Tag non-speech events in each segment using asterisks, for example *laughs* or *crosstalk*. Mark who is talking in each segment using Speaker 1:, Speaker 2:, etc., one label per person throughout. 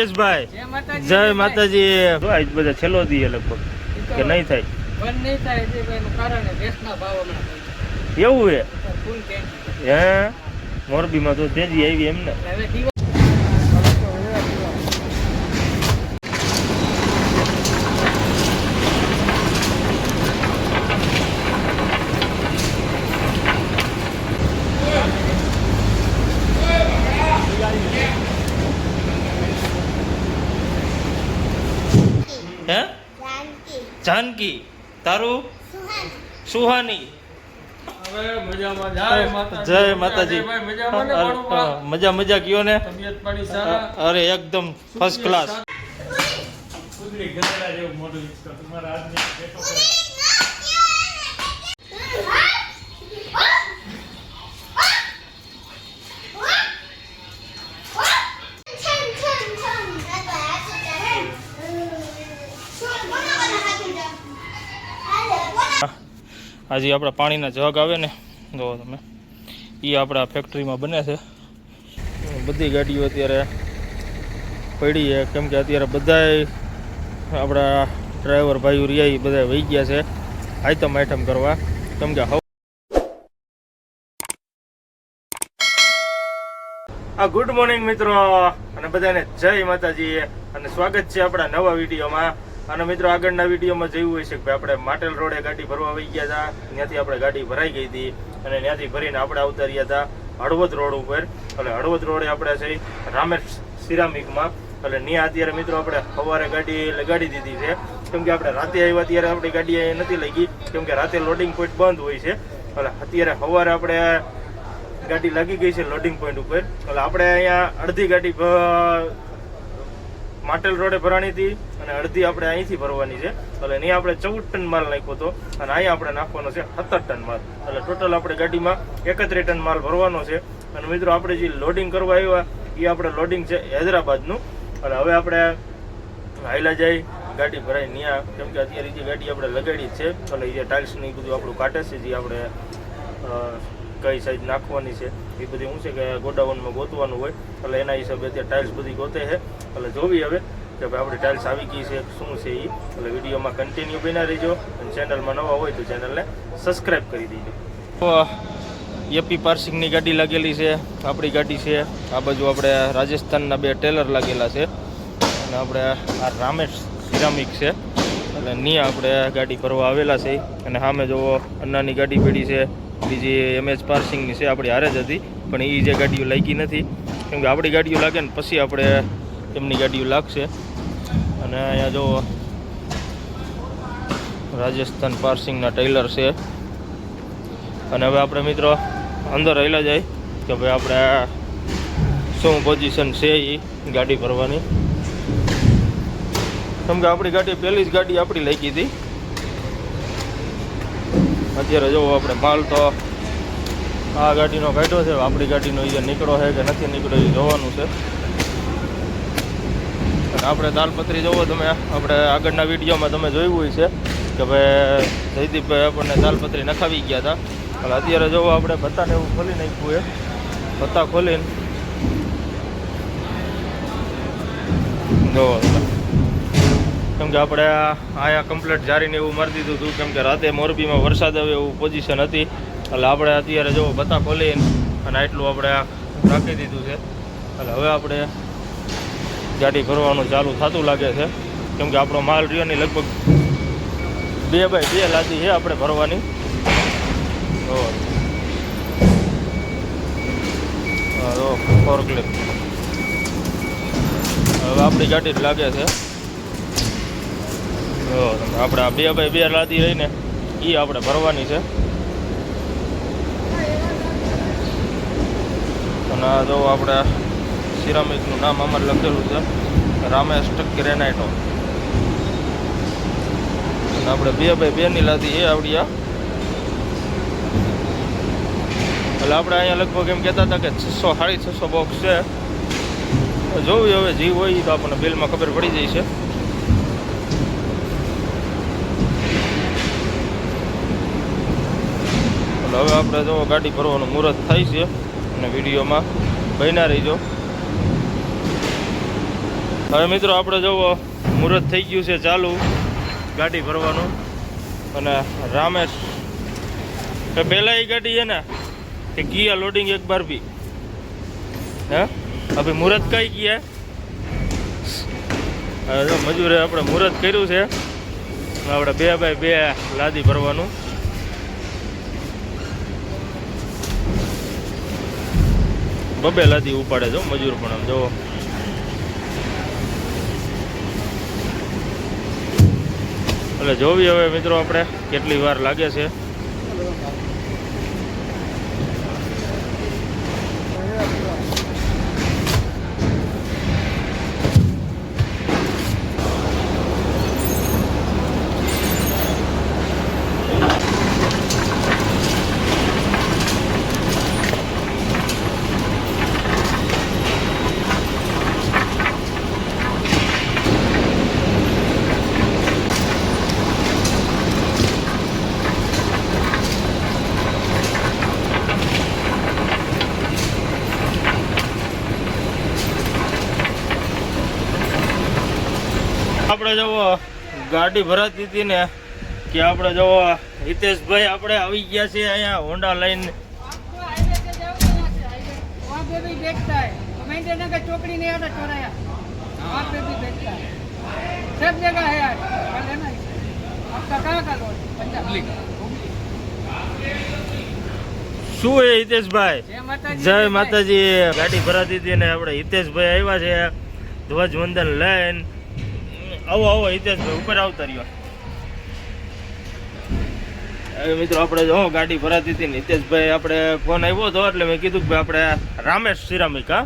Speaker 1: હિતેશભાઈ.
Speaker 2: જય માતાજી.
Speaker 1: જય માતાજી. આજ બધા છેલ્લો દી લગભગ કે નહીં થાય? એવું હે. હે? મોરબીમાં તો તેજી આવી એમ ને
Speaker 2: હવે દિવાળી
Speaker 1: હે
Speaker 3: જાનકી
Speaker 1: જાનકી તારું?
Speaker 3: સુહાની.
Speaker 2: જય માતાજી.
Speaker 1: મજા મજા કયો ને? અરે એકદમ ફર્સ્ટ ક્લાસ આજે આપણા પાણીના જગ આવે ને, જો તમે એ આપણા ફેક્ટરીમાં બને છે. બધી ગાડીઓ અત્યારે પડી છે. કેમ કે અત્યારે બધાય આપણા ડ્રાઈવર ભાઈઓ રહ્યા એ બધા વહી ગયા છે. આઈટમ આઈટમ કરવા. કેમ કે આ ગુડ મોર્નિંગ મિત્રો, અને બધાને જય માતાજી, અને સ્વાગત છે આપણા નવા વિડીયોમાં. અને મિત્રો, આગળના વિડીયોમાં જોયું હોય છે કે આપણે માટેલ રોડે ગાડી ભરવા આવી ગયા હતા. ત્યાંથી આપણે ગાડી ભરાઈ ગઈ હતી અને ત્યાંથી ભરીને આપણે આવતા હતા હળવદ રોડ ઉપર. એટલે હળવદ રોડે આપણે છે રામેશ સિરામિકમાં. એટલે ત્યાં અત્યારે મિત્રો આપણે સવારે ગાડી લગાડી દીધી છે. કેમ કે આપણે રાતે આવ્યા ત્યારે આપણી ગાડી નથી લઈ કેમ કે રાતે લોડિંગ પોઈન્ટ બંધ હોય છે. એટલે અત્યારે સવારે આપણે ગાડી લાગી ગઈ છે લોડિંગ પોઈન્ટ ઉપર. એટલે આપણે અહીંયા અડધી ગાડી માટેલ રોડે ભરાણીથી અને અડધી આપણે અહીંથી ભરવાની છે. એટલે અહીં આપણે ચૌદ ટન માલ નાખ્યો હતો અને અહીંયા આપણે નાખવાનો છે સત્તર ટન માલ. એટલે ટોટલ આપણે ગાડીમાં એકત્રીસ ટન માલ ભરવાનો છે. અને મિત્રો, આપણે જે લોડિંગ કરવા આવ્યા, એ આપણે લોડિંગ છે હૈદરાબાદનું. એટલે હવે આપણે હાઈલા જાય ગાડી ભરાય ત્યાં કેમ કે અત્યારે જે ગાડી આપણે લગાડી છે, એટલે એ જે ટાઇલ્સ ને એ બધું આપણું કાઢે છે, જે આપણે કઈ સાઈડ નાખવાની છે. એ બધી શું છે કે ગોડાઉનમાં ગોતવાનું હોય, એટલે એના હિસાબે અત્યારે ટાઇલ્સ બધી ગોતે છે. એટલે જોવી હવે કે ભાઈ આપણી ટાઇલ્સ આવી ગઈ છે, શું છે એ એટલે વિડીયોમાં કન્ટિન્યુ બના રહેજો. અને ચેનલમાં નવા હોય તો ચેનલને સબસ્ક્રાઈબ કરી દેજો. એપી પાર્સિંગની ગાડી લાગેલી છે, આપણી ગાડી છે. આ બાજુ આપણે રાજસ્થાનના બે ટેલર લાગેલા છે. અને આપણે આ રામેશ સિરામિક છે. એટલે ની આપણે ગાડી ભરવા આવેલા છે. અને સામે જોવો અન્નાની ગાડી પડી છે. બીજી એમએચ પાર્સિંગની છે, આપણી હારે જ હતી, પણ એ જે ગાડીઓ લાગી નથી, કેમ કે આપણી ગાડીઓ લાગે ને પછી આપણે એમની ગાડીઓ લાગશે. અને અહીંયા જો રાજસ્થાન પાર્સિંગના ટેલર છે. અને હવે આપણે મિત્રો અંદર રહેલા જાય, કે ભાઈ આપણે શું પોઝિશન છે એ ગાડી ભરવાની. કેમ કે આપણી ગાડી, પહેલી જ ગાડી આપણી લઈ હતી. અત્યારે જો આપણે માલ તો આ ગાડીનો કાઢ્યો છે, આપણી ગાડીનો એ નીકળો છે કે નથી નીકળ્યો એ જોવાનું છે. અને આપણે દાલપત્રી જોવો તમે, આપણે આગળના વિડીયોમાં તમે જોયું હોય છે કે ભાઈ જયદીપભાઈ આપણને દાલપત્રી નખાવી ગયા હતા. એટલે અત્યારે જોવો આપણે ભત્તાને એવું ખોલી નાખ્યું એ ભત્તા ખોલીને. જોવો કેમ કે આપણે અહીંયા કમ્પ્લેટ જારીને એવું મારી દીધું હતું. કેમ કે રાતે મોરબીમાં વરસાદ આવે એવું પોઝિશન હતી. એટલે આપણે અત્યારે જો બતા ખોલી અને આટલું આપણે રાખી દીધું છે. એટલે હવે આપણે ગાડી ભરવાનું ચાલુ થતું લાગે છે. કેમ કે આપણો માલ રહ્યો ને લગભગ બે બાય બે લાદી છે આપણે ભરવાની. ફોરક્લિપ હવે આપણી ગાડી જ લાગે છે. આપણે આ બે બાય બે લાદી રહીને એ આપણે ભરવાની છે. અને આ જો આપણે સિરામિકનું નામ અમારે લખેલું છે, રામેશ ગ્રેનાઇટો અને આપણે બે બાય બેની લાદી એ આવડી આ એટલે આપણે અહીંયા લગભગ એમ કહેતા હતા કે છસો સાડી છસો બોક્સ છે. જોવું હવે જીવ હોય તો આપણને બિલમાં ખબર પડી જાય છે. એટલે હવે આપણે જો ગાડી ભરવાનું મુહૂર્ત થાય છે અને વિડીયોમાં બન્યા રહીજો. હવે મિત્રો આપણે જુઓ મુહૂર્ત થઈ ગયું છે ચાલુ ગાડી ભરવાનું અને રામેશ પહેલાં એ ગાડી છે ને કે કિયા લોડિંગ એક બાર બી. હે? અભી મુહૂર્ત કઈ ગયા મજૂરે આપણે મુહૂર્ત કર્યું છે આપણે બે બાય બે લાદી ભરવાનું. બબે લાદી ઉપાડે જો મજૂર પણ આમ જોવો એટલે જોવી હવે મિત્રો આપણે કેટલી વાર લાગે છે. આપણે જવો ગાડી ભરાતી હતી ને, કે આપણે જવો હિતેશભાઈ આપણે આવી ગયા છે અહીંયા હોન્ડા લઈને. શું એ હિતેશભાઈ? જય માતાજી. ગાડી ભરાતી હતી ને આપડે હિતેશભાઈ આવ્યા છે, ધ્વજવંદન લઈને. આવો આવો હિતેશભાઈ ઉપર આવતા રહ્યો. હવે મિત્રો આપણે જો ગાડી ભરાતી હતી ને હિતેશભાઈ આપણે ફોન આવ્યો હતો એટલે મેં કીધું કે આપણે રામેશ સિરામિક હા?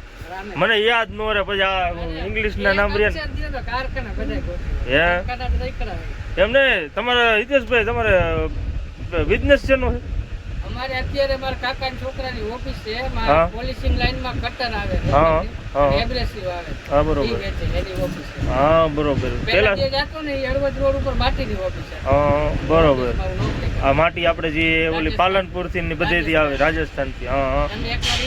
Speaker 1: મને યાદ ન રહે પછી આ ઇંગ્લિશના નામ રે ને.
Speaker 2: કારખાના બધા ગોઠવે.
Speaker 1: હે?
Speaker 2: એમ
Speaker 1: એમને તમારે હિતેશભાઈ તમારે બિઝનેસ છે? નો
Speaker 2: અમારે અત્યારે મારા કાકાના છોકરાની ઓફિસ છે મારા પોલિસિંગ લાઈનમાં કટર આવે
Speaker 1: હા.
Speaker 2: એબ્રેસિવ આવે
Speaker 1: હા બરોબર.
Speaker 2: એની ઓફિસ
Speaker 1: હા બરોબર.
Speaker 2: પહેલા
Speaker 1: પેલા
Speaker 2: જે જાતો ને એ હળવદ રોડ ઉપર માટીની ઓફિસ છે.
Speaker 1: હા બરોબર. આ માટી આપણે જે ઓલી પાલનપુરથી ને બધેથી આવે રાજસ્થાન. થી હા હા.
Speaker 2: અમે એકવાર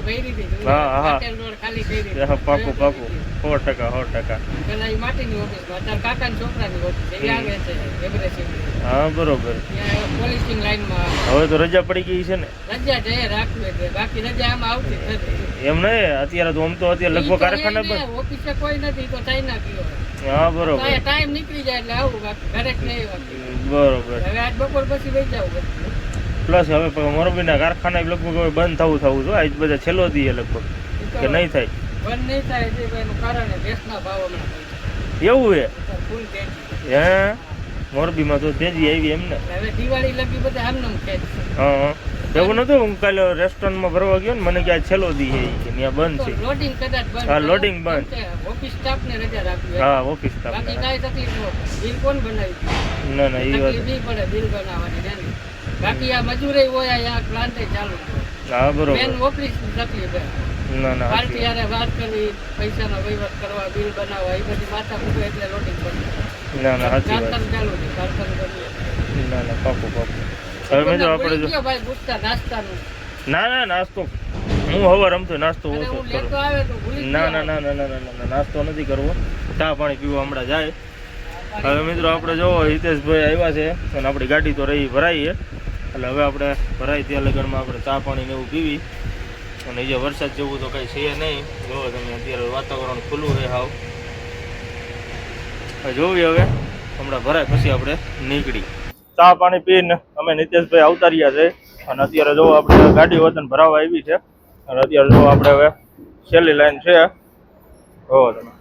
Speaker 2: ભરી દીધી.
Speaker 1: હા, હા.
Speaker 2: રોડ ખાલી કરી દીધી.
Speaker 1: હા, પાકું પાકું. સો ટકા સો ટકા.
Speaker 2: પેલા ઈ માટીની ઓફિસમાં અત્યારે કાકાના છોકરાની ઓફિસ છે આવે છે એબ્રેસિવ
Speaker 1: હા બરોબર.
Speaker 2: ત્યાં લાઈનમાં.
Speaker 1: હવે તો રજા પડી ગઈ છે ને?
Speaker 2: રજા છે રાખવી બાકી રજા આમ આવતી નથી.
Speaker 1: એમ નહીં? અત્યારે તો આમ તો અત્યારે લગભગ કારખાના પર
Speaker 2: ઓફિસે કોઈ નથી તો ચાઇના ગયો
Speaker 1: હા બરોબર.
Speaker 2: ટાઈમ નીકળી જાય એટલે આવું બાકી ઘરે જ નહીં
Speaker 1: બરોબર.
Speaker 2: હવે આજ બપોર પછી વહી જાવ
Speaker 1: પ્લસ હવે મોરબીના કારખાના લગભગ હવે બંધ થવું થવું છે આજ બધા છેલ્લો દીએ લગભગ કે નહીં થાય?
Speaker 2: બંધ નહીં થાય એનું કારણ ગેસના ભાવ હમણાં.
Speaker 1: એવું છે
Speaker 2: અત્યારે
Speaker 1: હે? મોરબીમાં તો તેજી આવી એમ ને
Speaker 2: હવે દિવાળી લગી બધા.
Speaker 1: હા. એવું નતું હું કાલે રેસ્ટોરન્ટમાં ભરવા ગયો ને મને કે આ છેલ્લો દી છે કે ત્યાં બંધ છે
Speaker 2: લોડિંગ કદાચ બંધ
Speaker 1: હા, લોડિંગ બંધ.
Speaker 2: ઓફિસ સ્ટાફ ઓફિસ રજા રાખવી
Speaker 1: હા ઓફિસ
Speaker 2: બાકી કાઈ તકલીફ ન બિલ કોણ બનાવી
Speaker 1: ના ના એ વાત
Speaker 2: તકલીફ પડે બિલ બનાવવાની ને. બાકી આ મજૂરે હોય આ પ્લાન્ટ ચાલુ.
Speaker 1: હા બરોબર
Speaker 2: મેન ઓફિસ તકલીફ
Speaker 1: ના ના
Speaker 2: પાર્ટી હારે વાત કરવી પૈસાનો વહીવટ કરવા બિલ બનાવવા એ બધી માથા એટલે લોડિંગ બંધ
Speaker 1: ના ના સાચી વાત. ના ના પાકું પાકું. હવે મિત્રો આપણે જો ના ના નાસ્તો. હું હવે રમતો નાસ્તો ઓછો કરું.
Speaker 2: જ
Speaker 1: ના ના ના ના ના ના નાસ્તો નથી કરવો. ચા પાણી પીવા હમણાં જાય. હવે મિત્રો આપણે જો હિતેશભાઈ આવ્યા છે અને આપણી ગાડી તો રહી ભરાઈ એટલે હવે આપણે ભરાઈ ત્યાં લગનમાં આપણે ચા પાણી ને એવું પીવી. અને જે વરસાદ જેવું તો કંઈ છે નહીં. જોવો તમે અત્યારે વાતાવરણ ખુલ્લું રહે હાવ. જોવી હવે. હમણાં ભરાય પછી આપણે નીકળી. ચા, પાણી પીને અમે નિતેશભાઈ આવતા રહ્યા છે. અને અત્યારે જો આપણે ગાડી વતન ભરાવા આવી છે. અને અત્યારે જો આપણે હવે છેલ્લી લાઈન છે. હો, તમે.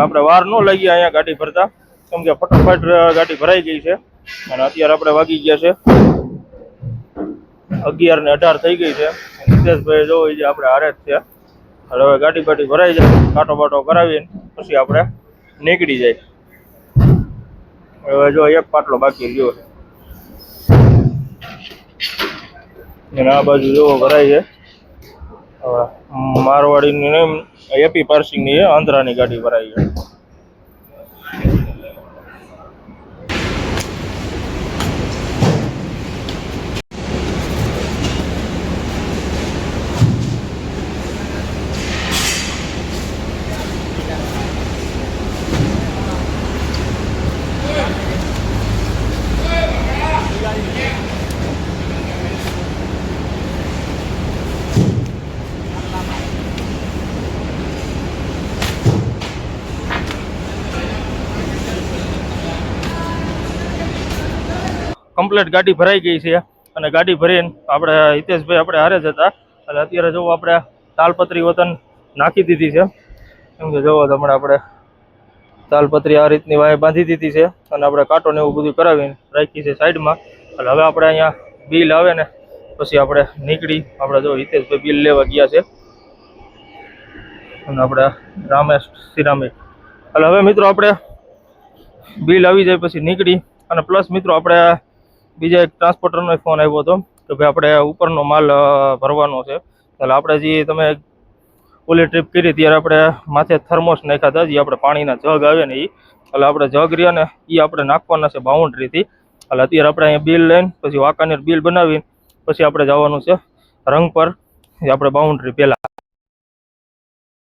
Speaker 1: આપણે વાર ન લાગી અહીંયા ગાડી ભરતા. કેમ કે ફટાફટ ગાડી ભરાઈ ગઈ છે. અને અત્યારે આપણે વાગી ગયા છે. અગિયાર ને અઢાર થઈ ગઈ છે. નિતેશભાઈ જો એ આપણે હારે જ છે. હવે ગાડી બાટી ભરાઈ જાય. કાંટો બાટો કરાવીને પછી આપણે નીકળી જાય. હવે જો એક પાટલો બાકી રહ્યો છે. અને આ બાજુ જોવો ભરાય છે. મારવાડીની એપી પાર્સિંગની છે આંધ્રાની ગાડી ભરાઈ છે. કમ્પ્લીટ ગાડી ભરાઈ ગઈ છે અને ગાડી ભરીને આપણે હિતેશભાઈ આપણે હારે જ હતા. અને અત્યારે જો આપણે તાલપત્રી વતન નાખી દીધી છે. એમ કે જોવો તમને આપણે તાલપત્રી આ રીતની વાય બાંધી દીધી છે અને આપણે કાંટો ને એવું બધું કરાવીને રાખી છે સાઈડમાં. એટલે હવે આપણે અહીંયા બિલ આવે ને પછી આપણે નીકળી આપણે જો હિતેશભાઈ બિલ લેવા ગયા છે. અને આપણે રામેશ સિરામિક. એટલે હવે મિત્રો આપણે બિલ આવી જાય પછી નીકળી અને પ્લસ મિત્રો આપણે બીજા એક ટ્રાન્સપોર્ટરનો ફોન આવ્યો હતો કે ભાઈ આપણે ઉપરનો માલ ભરવાનો છે. એટલે આપણે જે તમે ઓલી ટ્રીપ કરી ત્યારે આપણે માથે થર્મોસ નાખ્યા હતા, જે આપણે પાણીના જગ આવે ને એ એટલે આપણે જગ રહ્યા ને એ આપણે નાખવાના છે બાઉન્ડ્રીથી. એટલે અત્યારે આપણે અહીંયા બિલ લઈને, પછી વાંકાનેર બિલ બનાવીને, પછી આપણે જવાનું છે રંગ પર. આપણે બાઉન્ડ્રી પહેલાં.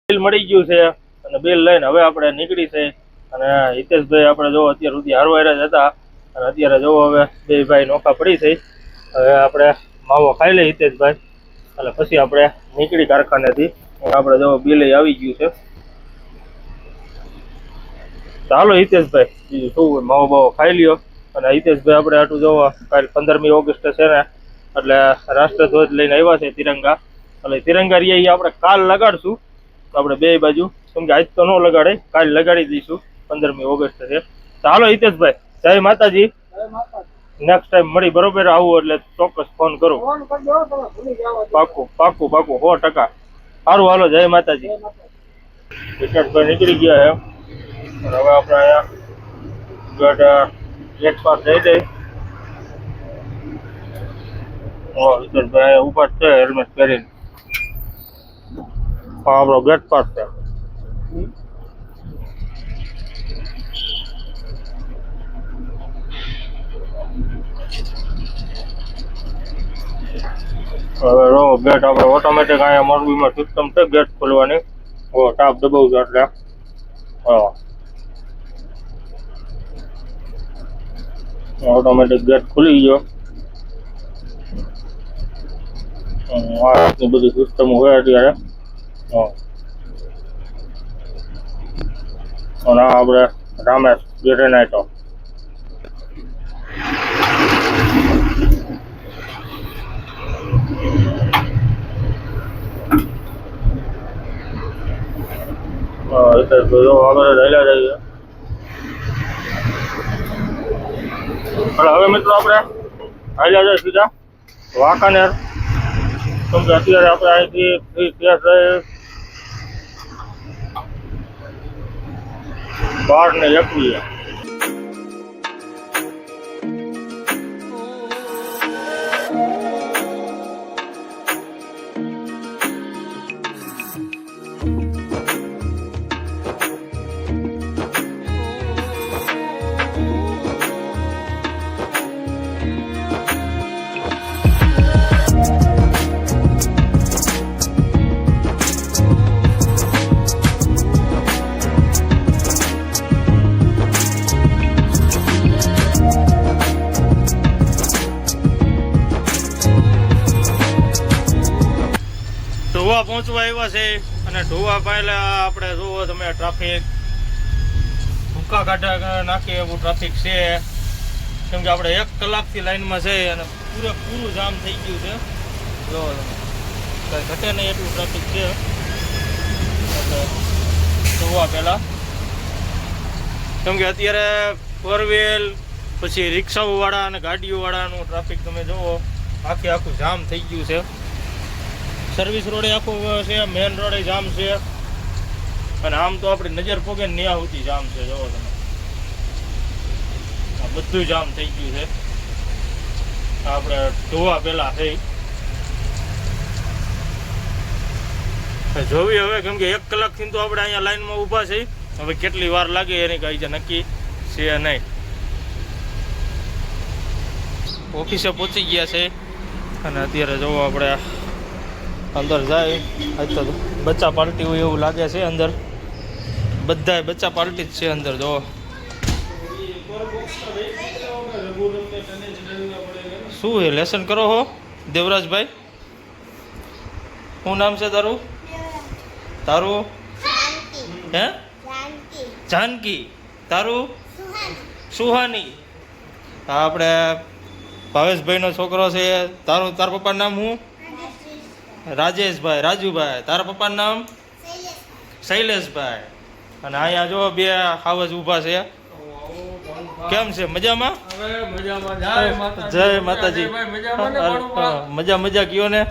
Speaker 1: બિલ મળી ગયું છે અને બિલ લઈને હવે આપણે નીકળી છે. અને હિતેશભાઈ આપણે જો અત્યાર સુધી હારવાયરા જ હતા અને અત્યારે જો હવે બે ભાઈ નોખા પડી થઈ. હવે આપણે માવો ખાઈ લઈએ હિતેશભાઈ. એટલે પછી આપણે નીકળી કારખાનેથી. આપણે જો બિલ આવી ગયું છે. ચાલો હિતેશભાઈ, બીજું શું માવો બાવો ખાઈ લ્યો. અને હિતેશભાઈ, આપણે આટલું જોવા કાલે પંદરમી ઓગસ્ટ છે ને, એટલે રાષ્ટ્રધ્વજ લઈને આવ્યા છે તિરંગા. એટલે તિરંગા રિયા આપણે કાલ લગાડશું. આપણે બે બાજુ, કેમ કે આજ તો ન લગાડે કાલ લગાડી દઈશું. પંદરમી ઓગસ્ટ છે. ચાલો હિતેશભાઈ. જય માતાજી.
Speaker 2: જય માતા
Speaker 1: નેક્સ્ટ ટાઈમ મળી બરોબર આવું એટલે ચોક્કસ ફોન કરું.
Speaker 2: ફોન કરજો તમે ભૂલી જાવ
Speaker 1: પાકું પાકું પાકું સો ટકા. સારું હાલો જય માતાજી.
Speaker 2: જય માતા
Speaker 1: વિકાસભાઈ નીકળી ગયા છે અને હવે આપણે અહીંયા ગઢ ગેટ પર જઈ જઈ ઓ વિકાસભાઈ અહીંયા ઊભા જ છે હેલ્મેટ પહેરીને. હા આપણો ગેટ પાસ છે. હવે રો ગેટ આપણે ઓટોમેટિક અહીંયા મોરબીમાં સિસ્ટમ છે ગેટ ખોલવાની. હો ટાપ દબાવજો એટલે. હા. ઓટોમેટિક ગેટ ખુલી ગયો. આ બધી સિસ્ટમ હોય અત્યારે. હા. અને આપણે રામેશ ગ્રેનાઇટો હા એટલે જો આગળ રહેલા જઈએ. અને હવે મિત્રો આપણે હાલ્યા જાય સીધા વાંકાનેર. કેમ કે અત્યારે આપણે અહીંથી ફ્રી કેસ બાર ને એકવીસ. ઢોવા પહેલા આપણે જુઓ તમે ટ્રાફિક ભૂકા કાઢા નાખીએ એવું ટ્રાફિક છે. કેમ કે આપણે એક કલાકથી લાઈનમાં છે અને પૂરેપૂરું જામ થઈ ગયું છે. જો, કંઈ ઘટે નહીં એટલું ટ્રાફિક છે. એટલે જોવા પહેલાં કેમ કે અત્યારે ફોર વ્હીલ પછી રિક્ષાઓવાળા અને ગાડીઓવાળાનું ટ્રાફિક તમે જુઓ આખે આખું જામ થઈ ગયું છે. સર્વિસ રોડે આખો છે મેન રોડે જામ છે. અને આમ તો આપણી નજર પોગે ન્યા સુધી જામ છે, જોવો તમે. આ બધું જામ થઈ ગયું છે. આપણે ધોવા પહેલા થઈ. જોવી હવે, કેમ કે એક કલાકથી તો આપણે અહીંયા લાઈનમાં ઊભા છે. હવે કેટલી વાર લાગે એની કઈ છે નક્કી છે નહીં. ઓફિસે પહોંચી ગયા છે. અને અત્યારે જોવો આપણે અંદર જાય આજ તો બચ્ચા પાર્ટી હોય એવું લાગે છે અંદર. બધાય બચ્ચા પાર્ટી જ છે અંદર જો. શું એ લેસન કરો હો દેવરાજભાઈ? શું નામ છે તારું? તારું? હે? જાનકી. તારું? સુહાની. હા આપણે ભાવેશભાઈનો છોકરો છે તારું તાર પપ્પાનું નામ શું? રાજેશભાઈ રાજુભાઈ તારા પપ્પાનું નામ? શૈલેષભાઈ. અને અહીંયા જો બે હાવજ ઊભા છે. કેમ છે? મજામાં?
Speaker 3: જય માતાજી.
Speaker 1: મજા મજા કયો ને?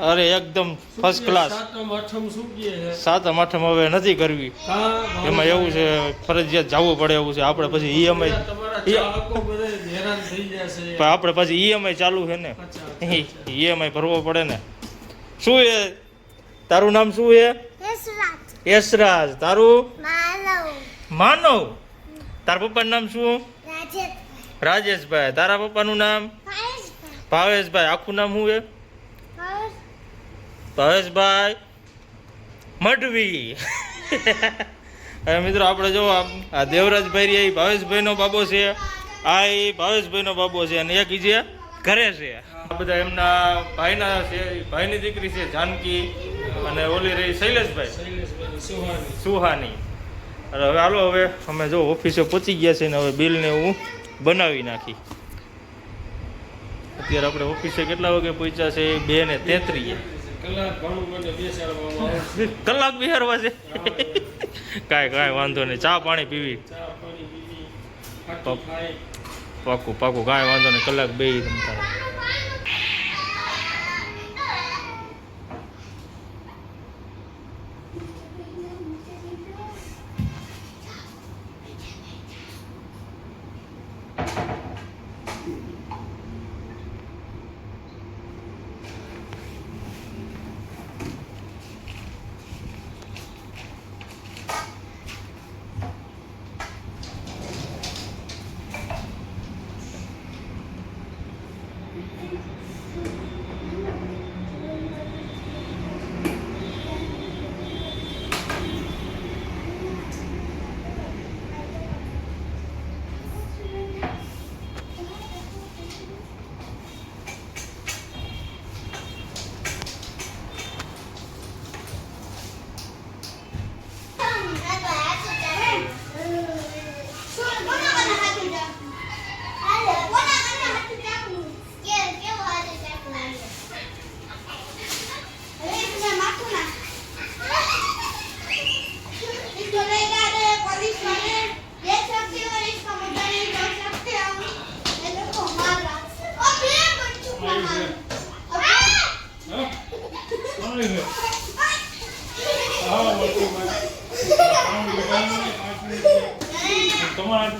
Speaker 1: અરે એકદમ ફર્સ્ટ ક્લાસ
Speaker 3: સાતમ આઠમ
Speaker 1: હવે નથી કરવી. એમાં એવું છે ફરજિયાત જવું પડે એવું છે. આપણે પછી ઈએમઆઈ
Speaker 3: જશે
Speaker 1: આપણે પછી ઈએમઆઈ ચાલુ છે ને. ઈએમઆઈ ભરવો પડે ને. શું એ? તારું નામ શું છે યશરાજ. તારું? માનવ. તારા પપ્પાનું નામ શું? રાજેશભાઈ. તારા પપ્પાનું નામ? ભાવેશભાઈ. આખું નામ શું છે ભાવેશભાઈ મઢવી. હવે મિત્રો આપણે જો આ આ દેવરાજભાઈ એ ભાવેશભાઈનો બાબો છે. આ એ ભાવેશભાઈનો બાબો છે અને એક ઈજે ઘરે છે. આ બધા એમના ભાઈના છે, ભાઈની દીકરી છે, જાનકી અને ઓલી રહી શૈલેષભાઈ.
Speaker 3: સુહાની.
Speaker 1: અરે હવે હાલો, હવે અમે જો ઓફિસે પહોંચી ગયા છે ને હવે બિલને હું બનાવી નાખી. અત્યારે આપણે ઓફિસે કેટલા વાગે પહોંચ્યા છે? બે ને તેત્રીએ.
Speaker 3: કલાક
Speaker 1: બિહારવા છે. કાંઈ કાંઈ વાંધો નહીં. ચા પાણી પીવી. પાકું પાકું કાંઈ વાંધો નહીં. કલાક બે તમતારે તમારા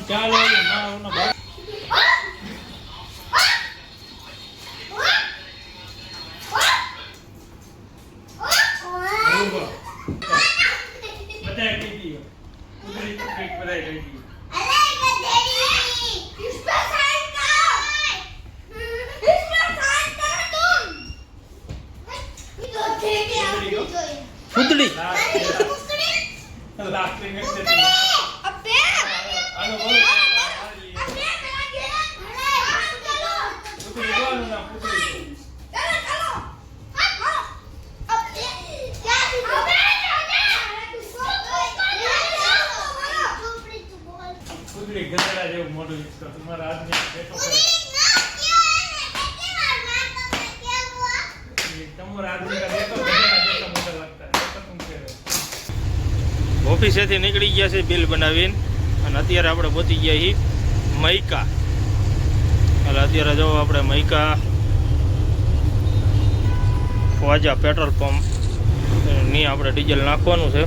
Speaker 1: ચા લેવા
Speaker 3: ભાણુભા, બધાએ કહી દીધું. કુદરતી તકલીફ બધાએ કહી દીધું.
Speaker 1: ફૂદડી
Speaker 3: લાસ્ટ થિંગ એટલે તો. હાલો, બોલો. પૂતળી બોલો ના, પૂતળી. પૂતળી ગધેડા જેવું મોઢું ઈચ્છતો. તમારા હાથની બેઠો કરે. એ તમારા હાથની બેઠો ગધેડા જેટલા મોટા લાગતા. એ તો તું કહેવાય.
Speaker 1: નીકળી ગયા છે બિલ બનાવીને અને અત્યારે આપણે પહોંચી ગયા છીએ મૈકા એટલે અત્યારે જો આપણે મૈકા વાજા પેટ્રોલ પંપની આપણે ડીઝલ નાખવાનું છે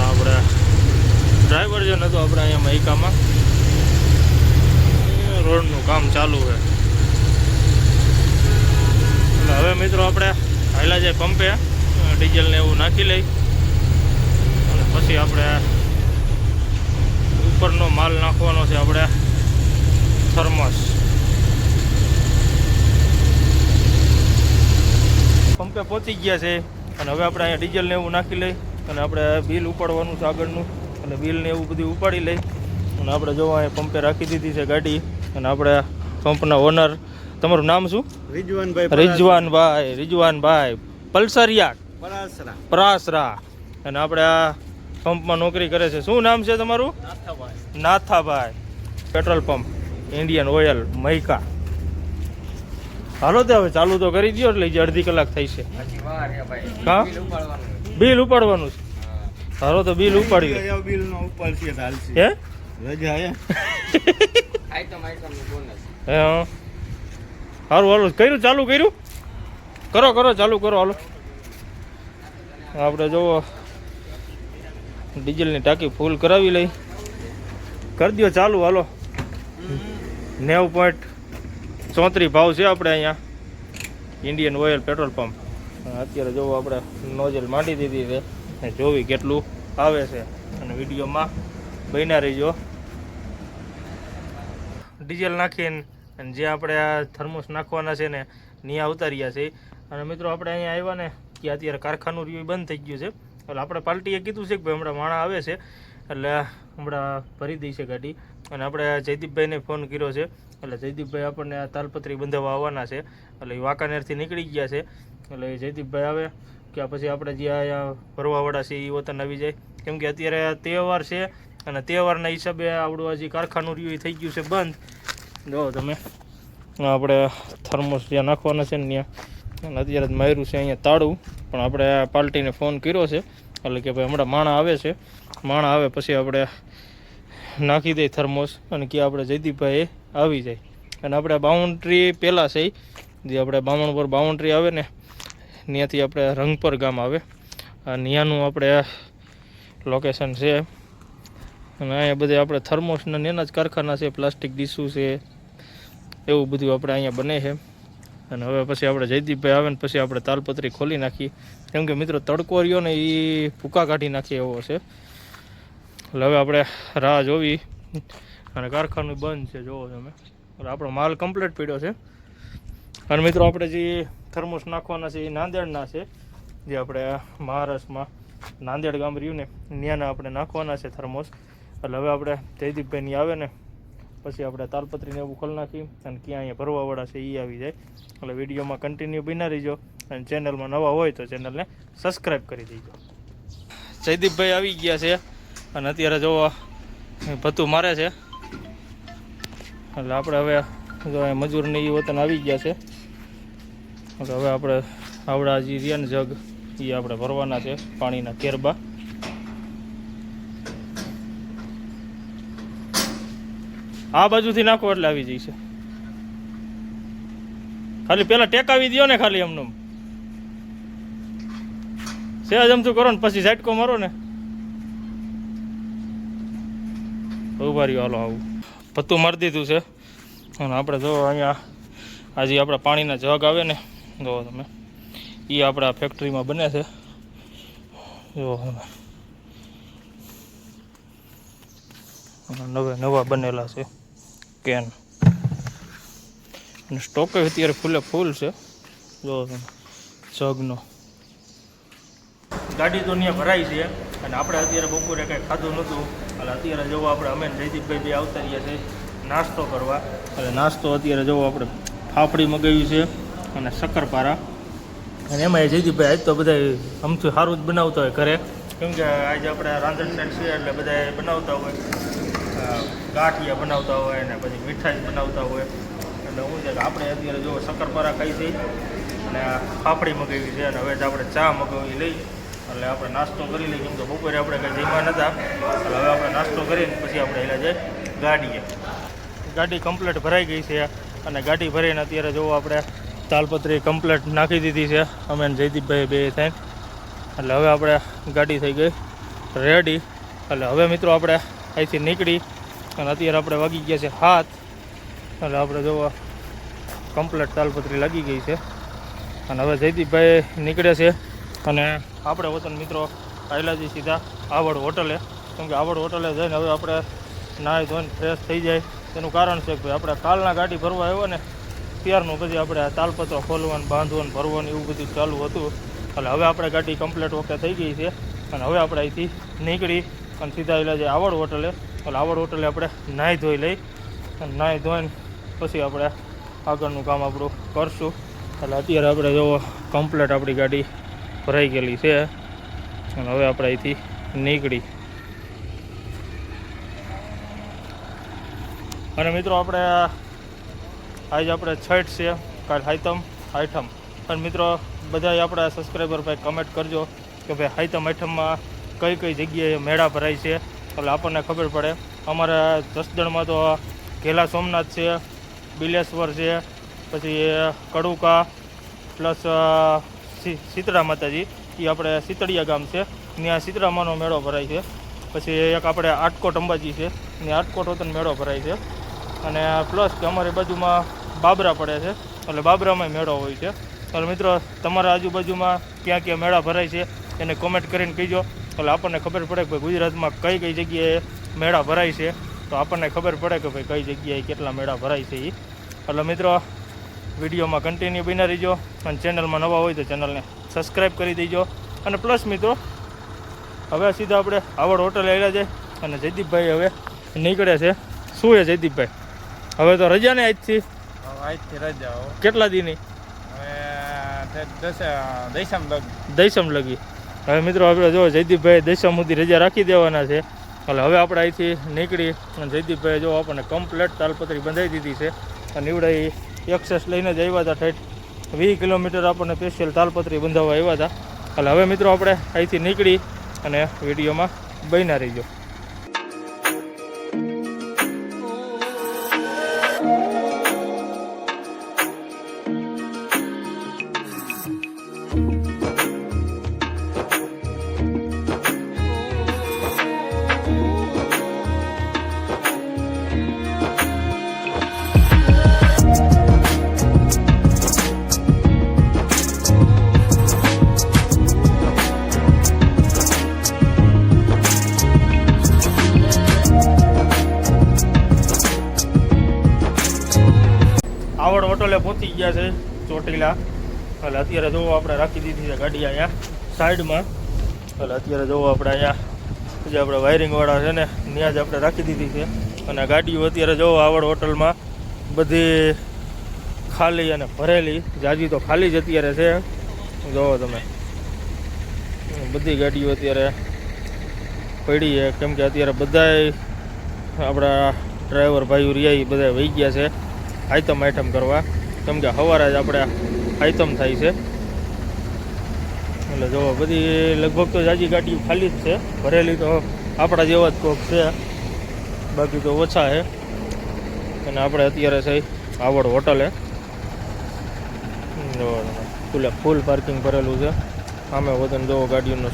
Speaker 1: આપણે ડ્રાઈવર જે નતો આપણે અહીંયા મૈકામાં રોડનું કામ ચાલુ છે. એટલે હવે મિત્રો આપણે હાઈલા જાય પંપે, ડીઝલ ને એવું નાખી લઈ. અને પછી આપણે ઉપરનો માલ નાખવાનો છે આપણે થર્મસ. પંપે પહોંચી ગયા છે અને હવે આપણે અહીંયા ડીઝલ ને એવું નાખી લઈ અને આપણે બિલ ઉપાડવાનું છે આગળનું. અને બિલ ને એવું બધું ઉપાડી લઈ. અને આપણે જોવા અહીંયા પંપે રાખી દીધી છે ગાડી. અને આપણે પંપના ઓનર તમારું નામ શું?
Speaker 4: રિજવાનભાઈ
Speaker 1: રિજવાનભાઈ રિજવાનભાઈ. પલસરિયા.
Speaker 4: પરાસરા.
Speaker 1: પરાસરા. અને આપણે આ પંપમાં નોકરી કરે છે. શું નામ છે તમારું?
Speaker 4: Nathabhai.
Speaker 1: Nathabhai. Petrol pump. Indian oil મૈકા. હાલો તે હવે ચાલુ તો કરી દો એટલે જે અડધી કલાક થઈ છે. હા?
Speaker 4: બિલ ઉપાડવાનું
Speaker 1: છે. હાલો તો બિલ ઉપાડ્યું
Speaker 4: બિલ નો છે
Speaker 1: હે?
Speaker 4: રજા *laughs* હે આઈટમ આઈટમનું બોનસ
Speaker 1: હા. સારું હાલો કર્યું? ચાલુ કર્યું? કરો કરો, ચાલુ કરો, હાલો. આપણે જોવો ડીઝલની ટાંકી ફૂલ કરાવી લઈ. કરી દો ચાલુ, હાલો. નેવું પોઈન્ટ ચોત્રીસ ભાવ છે આપણે અહીંયા. ઇન્ડિયન ઓઇલ પેટ્રોલ પંપ અત્યારે જોવો આપણે નોઝલ માંડી દીધી છે. જોવી કેટલું આવે છે. અને વિડીયોમાં બન્યા રહીજો. ડીઝલ નાખીને અને જે આપણે આ થર્મોસ નાખવાના છે ને નિયા ઉતાર્યા છે અને મિત્રો, આપણે અહીંયા આવ્યા ને, કે અત્યારે કારખાનું રહ્યું બંધ થઈ ગયું છે. એટલે આપણે પાર્ટીએ કીધું છે કે ભાઈ, હમણાં માણા આવે છે. એટલે હમણાં ભરી દઈ છે ગાડી. અને આપણે જયદીપભાઈને ફોન કર્યો છે. એટલે જયદીપભાઈ આપણને આ તાલપત્રી બંધાવવા આવવાના છે. એટલે એ વાંકાનેરથી નીકળી ગયા છે. એટલે જયદીપભાઈ આવે, કે પછી આપણે જે અહીંયા ભરવાવાળા છે એ વતન આવી જાય. કેમ કે અત્યારે તહેવાર છે, અને તહેવારના હિસાબે આવડું આ જે કારખાનું રહ્યું થઈ ગયું છે બંધ. જો તમે, આપણે થર્મોસ જ્યાં નાખવાના છે ને ત્યાં. અત્યારે જ માર્યું છે અહીંયા તાળું. પણ આપણે પાર્ટીને ફોન કર્યો છે. એટલે કે ભાઈ હમણાં માણા આવે છે. માણા આવે પછી આપણે નાખી દઈએ થર્મોસ અને કે આપણે જયદીપભાઈ આવી જાય. અને આપણે બાઉન્ડ્રી પહેલાં છે. જે આપણે બામણ પર બાઉન્ડ્રી આવે ને, ત્યાંથી આપણે રંગપર ગામ આવે. અને ત્યાંનું આપણે લોકેશન છે. અને અહીંયા બધે આપણે થર્મોસના એના જ કારખાના છે, પ્લાસ્ટિક ડીશું છે. એવું બધું આપણે અહીંયા બને છે. અને હવે પછી આપણે જયદીપભાઈ આવે ને પછી આપણે તાલપત્રી ખોલી નાખીએ. કેમ કે મિત્રો તડકો રહ્યો ને એ ભૂકા કાઢી નાખીએ એવો છે. એટલે હવે આપણે રાહ જોવી. અને કારખાનું બંધ છે, જોવો તમે. એટલે આપણો માલ કમ્પ્લીટ પીડ્યો છે. અને મિત્રો આપણે જે થર્મોસ નાખવાના છે, એ નાંદેડના છે. જે આપણે મહારાષ્ટ્રમાં નાંદેડ ગામ રહ્યું ને, ત્યાંના આપણે નાખવાના છે થર્મોસ. એટલે હવે આપણે જયદીપભાઈની આવે ને પછી આપણે તાલપત્રીને એવું ખોલી નાખી અને ક્યાં અહીંયા ભરવાવાળા છે એ આવી જાય. એટલે વિડીયોમાં કન્ટિન્યુ બિના રહીજો અને ચેનલમાં નવા હોય તો ચેનલને સબસ્ક્રાઈબ કરી દેજો. જયદીપભાઈ આવી ગયા છે અને અત્યારે જોવા ભથ્થું મારે છે. એટલે આપણે હવે જો મજૂરને એ વતન આવી ગયા છે. એટલે હવે આપણે આવડા જે રિયાન જગ એ આપણે ભરવાના છે પાણીના કેરબા. આ બાજુથી નાખો એટલે આવી જશે ખાલી પેલા ટેકાવી દ્યો ને ખાલી એમનું. સેજ અમથું કરો ને પછી ઝાટકો મારો ને. ઊભા રહ્યો, હાલો, આવું. પત્તું મારી દીધું છે. અને આપણે જો અહીંયા આજે આપણે પાણીના જગ આવે ને જુઓ તમે એ આપણા ફેક્ટરીમાં બને છે. જુઓ તમે નવે નવા બનેલા છે. કેન અને સ્ટોક અત્યારે ફૂલે ફૂલ છે. જો જગનો. ગાડી તો ત્યાં ભરાઈ છે. અને આપણે અત્યારે બપોરે કાંઈ ખાધું નહોતું. એટલે અત્યારે જવો આપણે, અમે જયદીપભાઈ બી આવતા રહ્યા છે નાસ્તો કરવા. એટલે નાસ્તો અત્યારે જવો આપણે ફાફડી મગાવી છે અને શક્કરપારા. અને એમાં જયદીપભાઈ આજ તો બધા આમથી સારું જ બનાવતા હોય ઘરે. કેમ કે આજે આપણે રાંધણ છે એટલે બધા બનાવતા હોય. ગાંઠિયા બનાવતા હોય અને પછી મીઠાઈ બનાવતા હોય. એટલે હું છે કે આપણે અત્યારે જો શક્કરપારા ખાઈ છે, અને ફાફડી મગાવી છે, અને હવે જ આપણે ચા મગાવી લઈ, એટલે આપણે નાસ્તો કરી લઈએ, કેમ કે બપોરે આપણે કંઈ જમવા નતા. એટલે હવે આપણે નાસ્તો કરીને પછી આપણે એલા જાય ગાડીએ. ગાડી કમ્પ્લેટ ભરાઈ ગઈ છે, અને ગાડી ભરીને અત્યારે જોવો આપણે તાલપત્રી કમ્પ્લેટ નાખી દીધી છે. અમે જયદીપભાઈ બે થઈને એટલે હવે આપણે ગાડી થઈ ગઈ રેડી એટલે હવે મિત્રો આપણે અહીંથી નીકળી અને અત્યારે આપણે વાગી ગયા છે હાથ એટલે આપણે જોવા કમ્પ્લેટ તાલપત્રી લાગી ગઈ છે. અને હવે જયદીપભાઈ નીકળે છે. અને આપણે વતન મિત્રો આવેલા સીધા આવડ હોટલે. કેમ કે આવડ હોટલે જઈને હવે આપણે નાહી ધોઈને ફ્રેશ થઈ જાય. તેનું કારણ છે કે આપણે કાલના ગાડી ભરવા આવ્યો ને, ત્યારનું પછી આપણે તાલપત્રો ખોલવાનું, બાંધવાનું, ભરવાનું એવું બધું ચાલુ હતું. એટલે હવે આપણે ગાડી કમ્પ્લીટ ઓકે થઈ ગઈ છે. અને હવે આપણે અહીંથી નીકળી અને સીધા એલા જે આવડ હોટલે એટલે આવડ હોટલે આપણે નાહી ધોઈ લઈ અને નાહી ધોઈને પછી આપણે આગળનું કામ આપણું કરશું. એટલે અત્યારે આપણે જો કમ્પ્લેટ આપણી ગાડી ભરાઈ ગયેલી છે. અને હવે આપણે અહીંથી નીકળી. અને મિત્રો આપણે આજે આપણે છઠ છે, કાલ હાઈતમ આઠમ અને મિત્રો બધાય આપણા સબસ્ક્રાઈબર ભાઈ કમેન્ટ કરજો કે ભાઈ હાઈતમ આઠમમાં કઈ કઈ જગ્યાએ મેળા ભરાય છે, એટલે આપણને ખબર પડે. અમારા જસદણમાં તો ઘેલા સોમનાથ છે, બિલેશ્વર છે, પછી કડુકા પ્લસ શીતળા માતાજી. એ આપણે શીતળિયા ગામ છે, ત્યાં શીતળામાનો મેળો ભરાય છે. પછી એક આપણે આટકોટ અંબાજી છે ને આટકોટ વતન મેળો ભરાય છે. અને પ્લસ કે અમારી બાજુમાં બાબરા પડે છે, એટલે બાબરામાં મેળો હોય છે. એટલે મિત્રો, તમારા આજુબાજુમાં ક્યાં ક્યાં મેળા ભરાય છે, એને કોમેન્ટ કરીને કહીજો. એટલે આપણને ખબર પડે કે ભાઈ ગુજરાતમાં કઈ કઈ જગ્યાએ મેળા ભરાય છે. તો આપણને ખબર પડે કે ભાઈ કઈ જગ્યાએ કેટલા મેળા ભરાય છે એ એટલે મિત્રો વિડીયોમાં કન્ટિન્યુ બના રહીજો અને ચેનલમાં નવા હોય તો ચેનલને સબસ્ક્રાઈબ કરી દેજો. અને પ્લસ મિત્રો હવે સીધા આપણે આવડ હોટલ આવ્યા છે અને જયદીપભાઈ હવે નીકળે છે. શું છે જયદીપભાઈ? હવે તો રજા ને આજથી?
Speaker 4: આજથી રજા
Speaker 1: કેટલા દીની?
Speaker 4: દસમ લગી દસમ લગ.
Speaker 1: દૈસમ લગી. હવે મિત્રો આપણે જો જયદીપભાઈ દશામુદી રજા રાખી દેવાના છે. એટલે હવે આપણે અહીંથી નીકળી અને જયદીપભાઈ જો આપણને કમ્પ્લેટ તાલપત્રી બંધાઈ દીધી છે. અને નીવડે એક્સેસ લઈને જ આવ્યા હતા ઠેઠ. વીસ કિલોમીટર આપણને સ્પેશિયલ તાલપત્રી બંધાવવા આવ્યા હતા. એટલે હવે મિત્રો આપણે અહીંથી નીકળી અને વિડીયોમાં બન્યા રહીજો. છે ગાડી અહીંયા સાઈડમાં. એટલે અત્યારે જોવો આપણે અહીંયા જે આપણે વાયરિંગવાળા છે ને, ત્યાં જ આપણે રાખી દીધી છે. અને ગાડીઓ અત્યારે જોવો આવડ હોટલમાં બધી ખાલી અને ભરેલી. જાજી તો ખાલી જ અત્યારે છે. જોવો તમે. બધી ગાડીઓ અત્યારે પડી છે. કેમ કે અત્યારે બધાય આપણા ડ્રાઈવર ભાઈઓ રહ્યા એ બધા વહી ગયા છે. આઈટમ આઈટમ કરવા. કેમ કે સવારે જ આપણે આઈટમ થાય છે. એટલે જો બધી લગભગ તો જાજી ગાડી ખાલી જ છે. ભરેલી તો આપણા જેવા જ કોક છે. બાકી તો ઓછા છે. અને આપણે અત્યારે છે આવડ હોટલે. ફૂલે ફૂલ પાર્કિંગ ભરેલું છે. સામે વતન જોવો ગાડીઓનો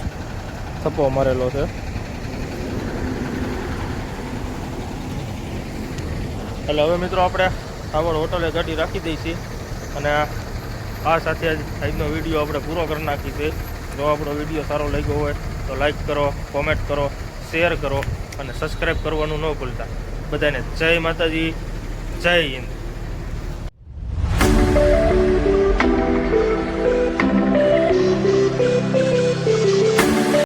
Speaker 1: થપ્પો મારેલો છે. એટલે હવે મિત્રો આપણે આવડ હોટલે ગાડી રાખી દઈશી. અને આ સાથે આજનો વીડિયો આપણે પૂરો કરી નાખીશું. જો આપણો વીડિયો સારો લાગ્યો હોય તો લાઈક કરો કોમેન્ટ કરો શેર કરો અને સબસ્ક્રાઈબ કરવાનું ન ભૂલતા. બધાને જય માતાજી, જય હિન્દ.